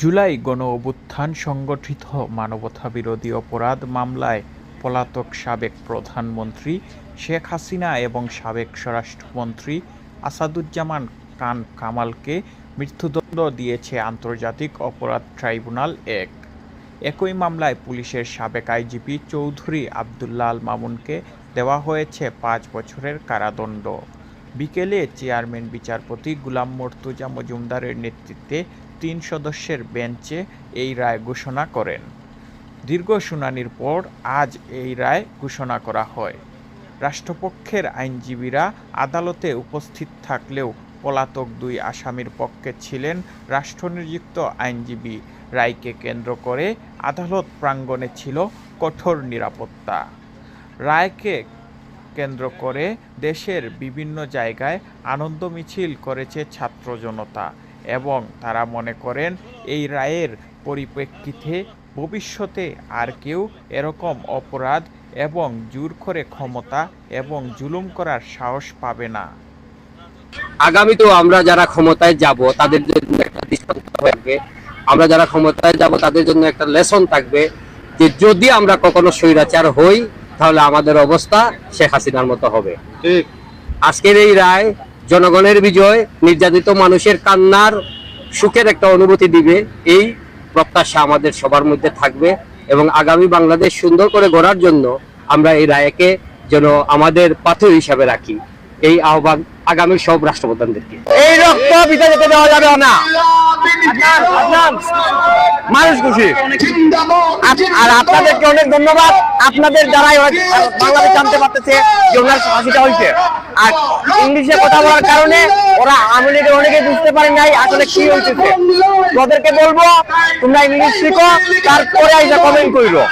জুলাই গণ অভ্যুত্থান সংগঠিত মানবতাবিরোধী অপরাধ মামলায় পলাতক সাবেক প্রধানমন্ত্রী শেখ হাসিনা এবং সাবেক স্বরাষ্ট্রমন্ত্রী আসাদুজ্জামান খান কামালকে মৃত্যুদণ্ড দিয়েছে আন্তর্জাতিক অপরাধ ট্রাইব্যুনাল এক। একই মামলায় পুলিশের সাবেক আইজিপি চৌধুরী আবদুল্লাহ আল মামুনকে দেওয়া হয়েছে পাঁচ বছরের কারাদণ্ড। বিকেলে চেয়ারম্যান বিচারপতি গুলাম মর্তুজা মজুমদারের নেতৃত্বে তিন সদস্যের বেঞ্চে এই রায় ঘোষণা করেন। দীর্ঘ শুনানির পর আজ এই রায় ঘোষণা করা হয়। রাষ্ট্রপক্ষের আইনজীবীরা আদালতে উপস্থিত থাকলেও পলাতক দুই আসামির পক্ষে ছিলেন রাষ্ট্রনিযুক্ত আইনজীবী। রায়কে কেন্দ্র করে আদালত প্রাঙ্গণে ছিল কঠোর নিরাপত্তা। রায়কে কেন্দ্র করে দেশের বিভিন্ন জায়গায় আনন্দ মিছিল করেছে ছাত্র জনতা। এবং তারা মনে করেন এই রায়ের পরিপ্রেক্ষিতে ভবিষ্যতে আর কেউ এরকম অপরাধ এবং জোর করে ক্ষমতা এবং জুলুম করার সাহস পাবে না। আগামীতেও আমরা যারা ক্ষমতায় যাব তাদের জন্য একটা দৃষ্টান্ত থাকবে। আমরা যারা ক্ষমতায় যাব তাদের জন্য একটা লেসন থাকবে যে যদি আমরা কখনো স্বৈরাচার হই তাহলে আমাদের অবস্থা শেখ হাসিনার মতো হবে। ঠিক। আজকের এই রায় জনগণের বিজয়, নির্যাতিত মানুষের কান্নার সুখের একটা অনুভূতি দিবে। এই প্রত্যাশা আমাদের সবার মধ্যে থাকবে এবং আগামী বাংলাদেশ সুন্দর করে গড়ার জন্য আমরা এই রায়কে যেন আমাদের পাথর হিসাবে রাখি। এই আহ্বান আগামী সব রাষ্ট্রপ্রধানদেরকে। এই রক্ত বিতা যেতে দেওয়া যাবে না। মানুষ খুশি। আর আপনাদেরকে অনেক ধন্যবাদ। আপনাদের দ্বারাই বাংলাদেশ জানতে পারতেছে যে ওনার ফাঁসিটা হয়েছে। আর ইংলিশে কথা বলার কারণে ওরা আওয়ামী লীগের অনেকে বুঝতে পারে নাই আসলে কি হয়েছে। ওদেরকে বলব তোমরা ইংলিশ শিখো তারপরে আইসা কমেন্ট করো